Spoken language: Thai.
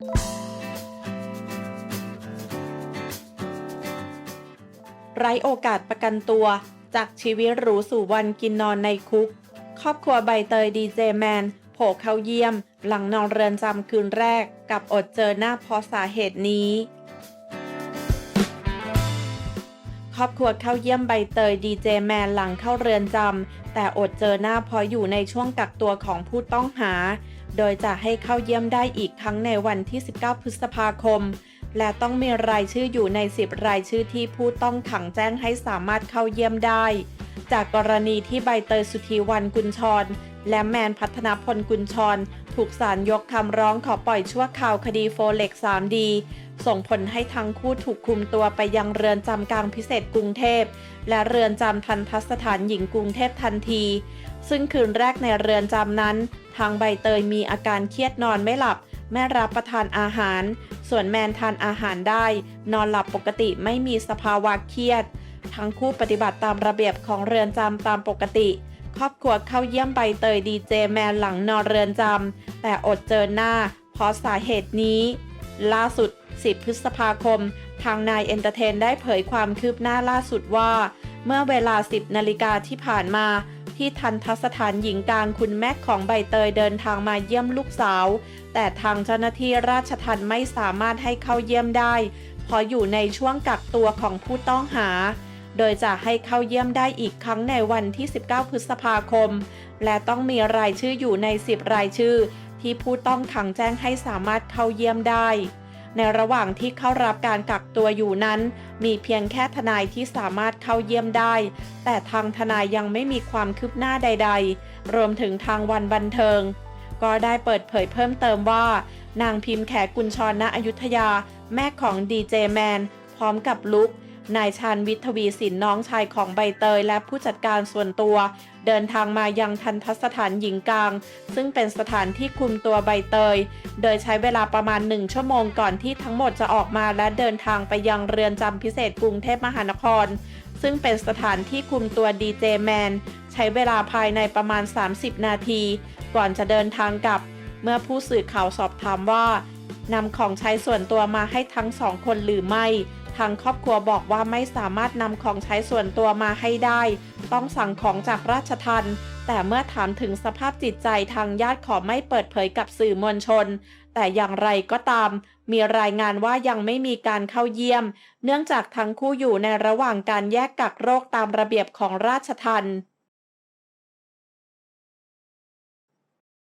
ไร้โอกาสประกันตัว จากชีวิตหรูสู่วันกินนอนในคุก ครอบครัวใบเตยดีเจแมนโผล่เข้าเยี่ยม หลังนอนเรือนจำคืนแรก กับอดเจอหน้าเพราะสาเหตุนี้ ครอบครัวเข้าเยี่ยมใบเตยดีเจแมนหลังเข้าเรือนจำแต่อดเจอหน้าเพราะอยู่ในช่วงกักตัวของผู้ต้องหา โดยจะให้เข้าเยี่ยมได้อีกครั้งในวันที่ 19 พฤษภาคม และต้องมีรายชื่ออยู่ใน 10 รายชื่อที่ผู้ต้องขังแจ้งให้สามารถเข้าเยี่ยมได้ จากกรณีที่ใบเตยสุธีวันกุญชร และแมนพัฒนาพลกุญชร ถูกศาลยกคำร้องขอปล่อยชั่วคราวคดีโฟเล็ก 3D ส่งผลให้ทั้งคู่ถูกคุมตัวไปยังเรือนจำกลางพิเศษกรุงเทพ และเรือนจำทันทสถานหญิงกรุงเทพทันที ซึ่งคืนแรกในเรือนจำนั้น ทางใบเตยมีอาการเครียดนอนไม่หลับแม่รับประทานอาหาร ส่วนแมนทานอาหารได้ นอนหลับปกติไม่มีสภาวะเครียด ทั้งคู่ปฏิบัติตามระเบียบของเรือนจำตามปกติ ครอบครัวเข้าเยี่ยมใบเตยดีเจแมนหลังนอนเรือนจำแต่อดเจอหน้า เพราะสาเหตุนี้ ล่าสุด 10 พฤษภาคม ทางนายเอนเตอร์เทนได้เผยความคืบหน้าล่าสุดว่า เมื่อเวลา 10 นาฬิกาที่ผ่านมา ที่ทันทสถานหญิงกลางคุณแม่ของใบเตยเดินทางมาเยี่ยมลูกสาว แต่ทางเจ้าหน้าที่ราชทัณฑ์ไม่สามารถให้เข้าเยี่ยมได้เพราะอยู่ในช่วงกักตัวของผู้ต้องหา โดยจะให้เข้าเยี่ยมได้อีกครั้งในวันที่ 19 พฤษภาคม และต้องมีรายชื่ออยู่ใน 10 รายชื่อ ที่ผู้ต้องขังแจ้งให้สามารถเข้าเยี่ยมได้ ในระหว่างที่เข้ารับการกักตัวอยู่นั้น มีเพียงแค่ทนายที่สามารถเข้าเยี่ยมได้ แต่ทางทนายยังไม่มีความคืบหน้าใด ๆ รวมถึงทางวันบันเทิง ก็ได้เปิดเผยเพิ่มเติมว่า นางพิมพ์แขกุญชรณอยุธยา แม่ของดีเจแมนพร้อมกับลุก นายชาญวิทย์ทวีสินน้องชายของใบเตยและผู้จัดการส่วนตัว เดินทางมายังทันทสถานหญิงกลาง ซึ่งเป็นสถานที่คุมตัวใบเตย โดยใช้เวลาประมาณหนึ่งชั่วโมงก่อนที่ทั้งหมดจะออกมาและเดินทางไปยังเรือนจำพิเศษกรุงเทพมหานคร ซึ่งเป็นสถานที่คุมตัวดีเจแมนใช้เวลาภายในประมาณ 30 นาที ก่อนจะเดินทางกลับ เมื่อผู้สื่อข่าวสอบถามว่านำของใช้ส่วนตัวมาให้ทั้งสองคนหรือไม่ ทางครอบครัวบอกว่าไม่สามารถนำของใช้ส่วนตัวมาให้ได้ ต้องสั่งของจากราชทันแต่เมื่อถามถึงสภาพจิตใจทางญาติขอไม่เปิดเผยกับสื่อมวลชน แต่อย่างไรก็ตาม มีรายงานว่ายังไม่มีการเข้าเยี่ยม เนื่องจากทั้งคู่อยู่ในระหว่างการแยกกักโรคตามระเบียบของราชทัน